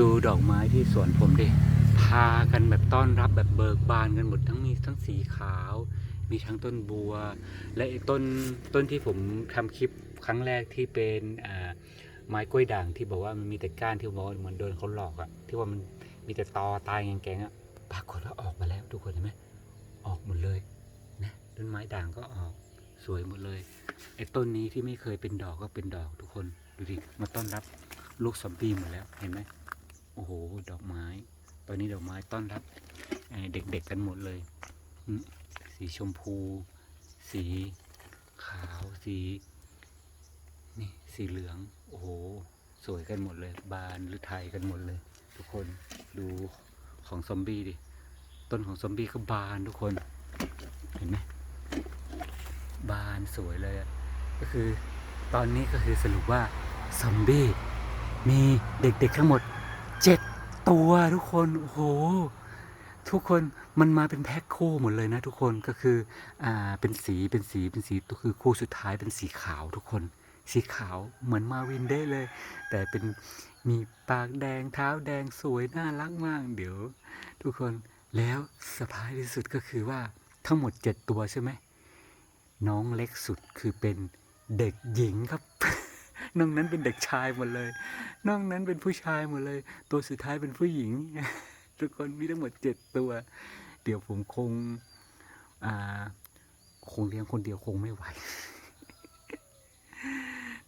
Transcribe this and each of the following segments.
ดูดอกไม้ที่สวนผมดิ พากันแบบต้อนรับแบบเบิกบานกันหมดทั้งมีทั้งสีขาว มีทั้งต้นบัว และต้นต้นที่ผมทำคลิปครั้งแรกที่เป็นอ่าไม้กล้วยด่างที่บอกว่ามันมีแต่ก้านที่บอกเหมือนโดนเขาหลอกอะที่ว่ามันมีแต่ตอตายแกงๆอะปรากฏว่าออกมาแล้วทุกคนเห็นไหมออกหมดเลยนะต้นไม้ด่างก็ออกสวยหมดเลยไอ้ต้นนี้ที่ไม่เคยเป็นดอกก็เป็นดอกทุกคนดูดิมาต้อนรับลูกซอมบีหมดแล้วเห็นไหม โอ้โห ดอกไม้ ตอนนี้ดอกไม้ต้อนรับเด็กๆกันหมดเลย สีชมพู สีขาว สี นี่ สีเหลือง โอ้โห สวยกันหมดเลย บานหรือไทยกันหมดเลย ทุกคน ดูของซอมบี้ดิ ต้นของซอมบี้ก็บานทุกคน เห็นไหม บานสวยเลยอะก็คือตอนนี้ก็คือสรุปว่าซอมบี้มีเด็กๆทั้งหมด เจ็ดตัวทุกคนโอ้โหทุกคนมันมาเป็นแพ็คคู่หมดเลยนะทุกคนก็คืออ่าเป็นสีเป็นสีเป็นสีก็คือคู่สุดท้ายเป็นสีขาวทุกคน สีขาวเหมือนมาวินได้เลย แต่เป็นมีปากแดงเท้าแดงสวยน่ารักมากเดี๋ยว ทุกคนแล้วสะพายที่สุดก็คือว่าทั้งหมดเจ็ดตัวใช่ไหมน้องเล็กสุดคือเป็นเด็กหญิงครับ น้องนั้นเป็นเด็กชายหมดเลยน้องนั้นเป็นผู้ชายหมดเลย ตัวสุดท้ายเป็นผู้หญิง ทุกคนมีทั้งหมดเจ็ดตัว เดี๋ยวผมคงคงเลี้ยงคนเดียวคงไม่ไหว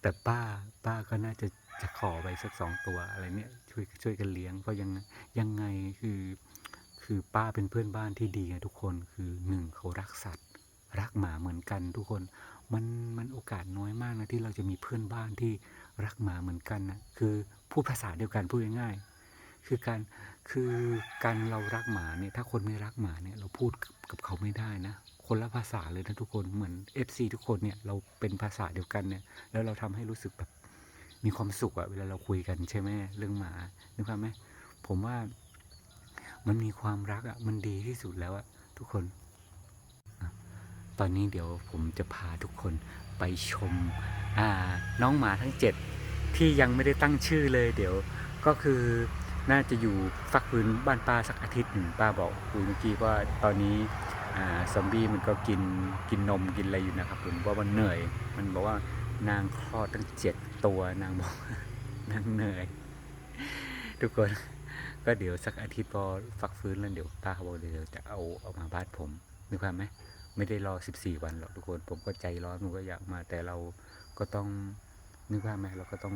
แต่ป้าป้าก็น่าจะจะขอไปสักสองตัวอะไรเนี่ยช่วยช่วยกันเลี้ยงเพราะยังยังไงคือคือป้าเป็นเพื่อนบ้านที่ดีทุกคนคือหนึ่งเขารักสัตว์ รักหมาเหมือนกันทุกคน มันมันโอกาสน้อยมากนะที่เราจะมีเพื่อนบ้านที่รักหมาเหมือนกันนะคือพูดภาษาเดียวกันพูดง่ายๆคือการคือการเรารักหมาเนี่ยถ้าคนไม่รักหมาเนี่ยเราพูดกับเขาไม่ได้นะ คนละภาษาเลยนะทุกคนเหมือน FC ทุกคนเนี่ยเราเป็นภาษาเดียวกันเนี่ยแล้วเราทำให้รู้สึกแบบมีความสุขอะเวลาเราคุยกันใช่ไหมเรื่องหมานึกภาพไหมผมว่ามันมีความรักอะมันดีที่สุดแล้วอะทุกคน ตอนนี้เดี๋ยวผมจะพาทุกคนไปชมน้องหมาทั้งเจ็ดที่ยังไม่ได้ตั้งชื่อเลยเดี๋ยวก็คือน่าจะอยู่ฟักพื้นบ้านป้าสักอาทิตย์หนึ่งป้าบอกคุยเมื่อกี้ว่าตอนนี้ซอมบี้มันก็กินกินนมกินอะไรอยู่นะครับผมว่ามันเหนื่อย มันบอกว่านางคลอดตั้งเจ็ดตัวนางบอกนางเหนื่อย ทุกคนก็เดี๋ยวสักอาทิตย์พอฟักฟื้นแล้วเดี๋ยวป้าเขาบอกเดี๋ยวจะเอาเอามาบ้านผมนึกภาพไหม ไม่ได้รอสิบสี่วันหรอกทุกคน ผมก็ใจร้อนผมก็อยากมาแต่เราก็ต้องนึกภาพไหมเราก็ต้อง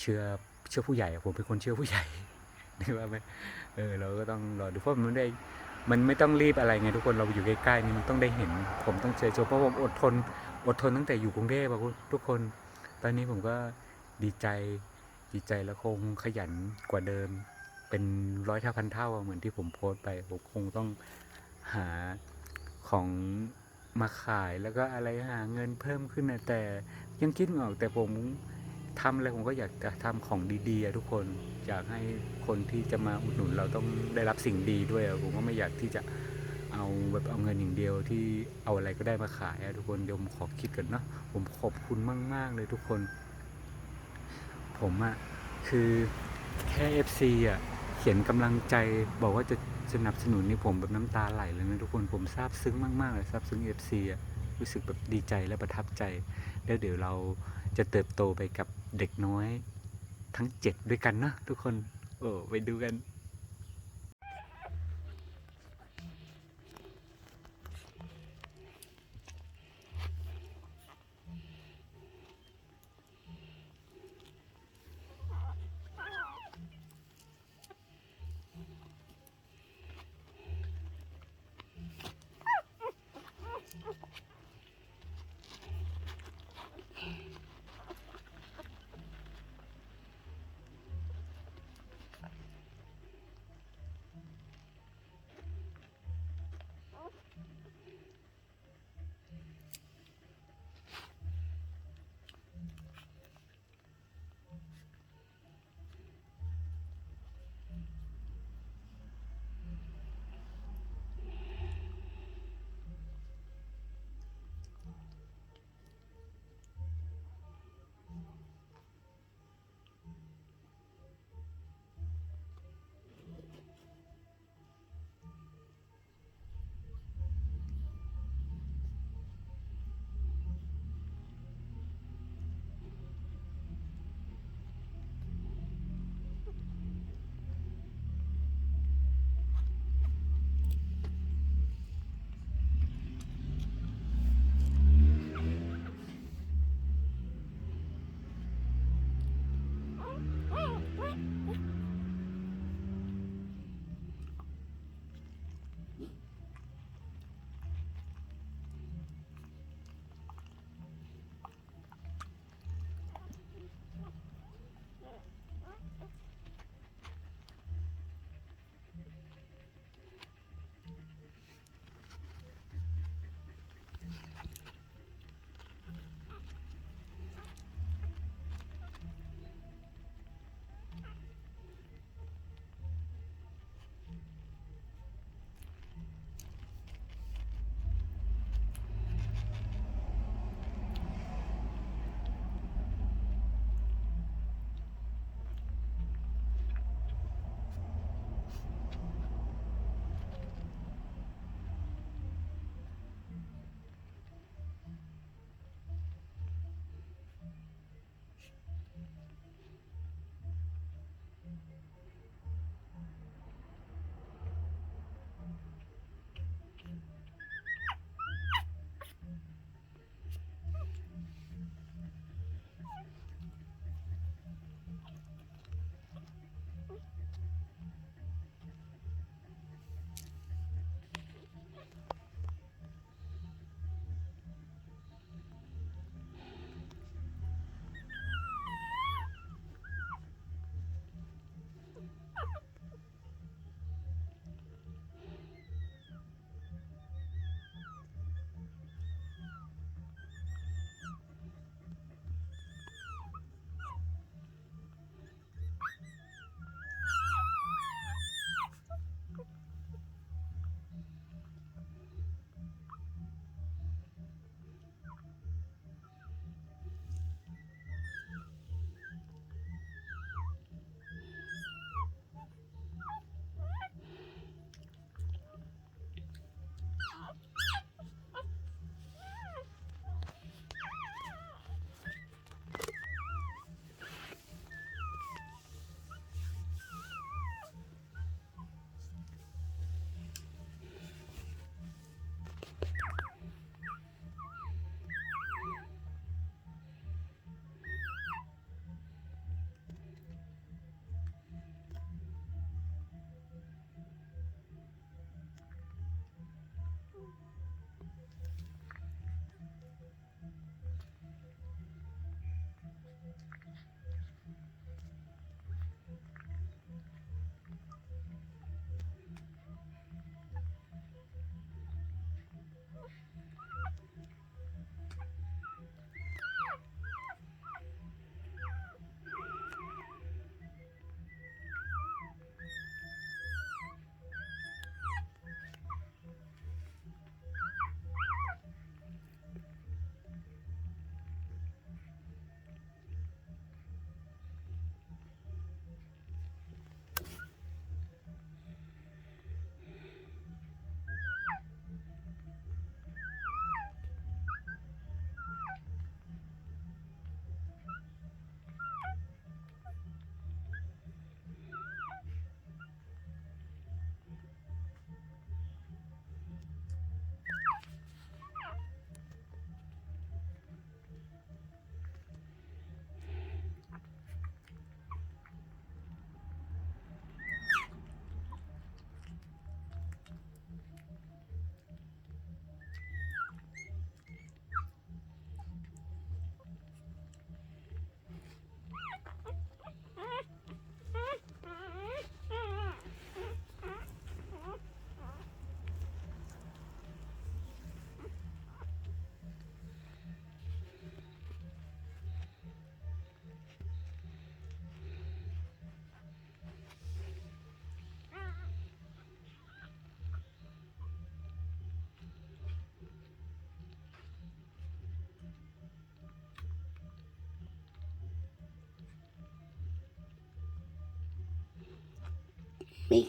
เชื่อเชื่อผู้ใหญ่ผมเป็นคนเชื่อผู้ใหญ่นึกภาพไหมเออเราก็ต้องรอดูเพราะมันได้มันไม่ต้องรีบอะไรไงทุกคนเราอยู่ใกล้ๆนี่มันต้องได้เห็น ผมต้องเจอโชว์เพราะผมอดทนอดทนตั้งแต่อยู่กรุงเทพอะคุณทุกคน ตอนนี้ผมก็ดีใจดีใจแล้วคงขยันกว่าเดิม เป็นร้อยเท่าพันเท่าเหมือนที่ผมโพสต์ไปผมคงต้องหา ของมาขายแล้วก็อะไรหาเงินเพิ่มขึ้นนะแต่ยังคิดไม่ออกแต่ผมทำอะไรผมก็อยากจะทำของดีๆอะทุกคนอยากให้คนที่จะมาอุดหนุนเราต้องได้รับสิ่งดีด้วยอะผมก็ไม่อยากที่จะเอาแบบเอาเงินอย่างเดียวที่เอาอะไรก็ได้มาขายอะทุกคนเดี๋ยวผมขอคิดกันเนาะผมขอบคุณมาก ๆ เลยทุกคน ผมอะคือแค่ FC อะ เขียนกำลังใจบอกว่าจะสนับสนุนนี่ผมแบบน้ำตาไหลเลยนะทุกคนผมซาบซึ้งมากๆเลยซาบซึ้งเอฟซีอะรู้สึกแบบดีใจและประทับใจ แล้วเดี๋ยวเราจะเติบโตไปกับเด็กน้อยทั้งเจ็ดด้วยกันนะทุกคน โอ้ไปดูกัน ไม่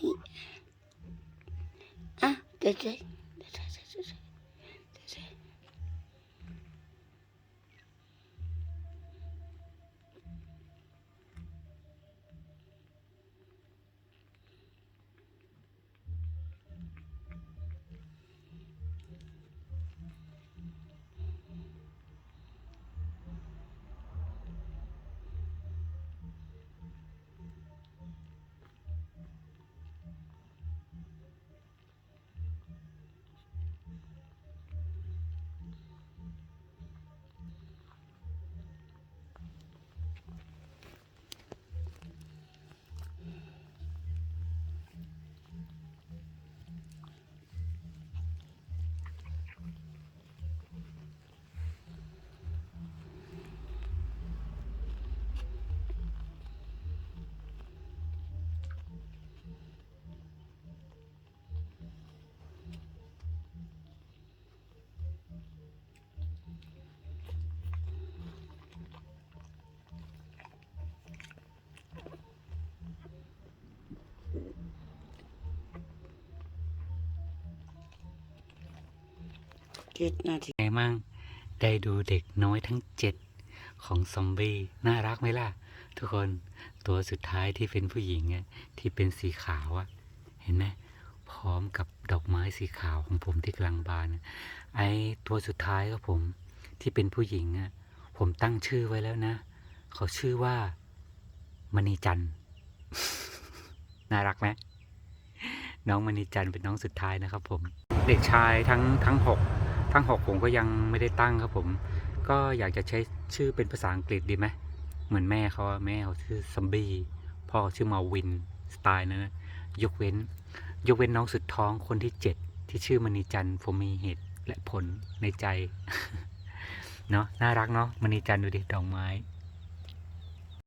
จ็ดนาทีไงมั่งได้ดูเด็กน้อยทั้งเจ็ดของซอมบี้น่ารักไหมล่ะ ทุกคนตัวสุดท้ายที่เป็นผู้หญิงอะที่เป็นสีขาวอะเห็นไหมพร้อมกับดอกไม้สีขาวของผมที่กลังบานไอตัวสุดท้ายครับผมที่เป็นผู้หญิงอะผมตั้งชื่อไว้แล้วนะเขาชื่อว่ามณีจันน่ารักไหมน้องมณีจันเป็นน้องสุดท้ายนะครับผม เด็กชายทั้งทั้งหก ทั้งหกผมก็ยังไม่ได้ตั้งครับผม ก็อยากจะใช้ชื่อเป็นภาษาอังกฤษดีไหมเหมือนแม่เขาแม่เขาชื่อซัมบี้พ่อชื่อมาวินสไตล์นั้นนะยกเว้น ยกเว้นน้องสุดท้องคนที่เจ็ดที่ชื่อมณีจันทร์ผมมีเหตุและผลในใจเนาะน่ารักเนาะมณีจันทร์ดูดิดอกไม้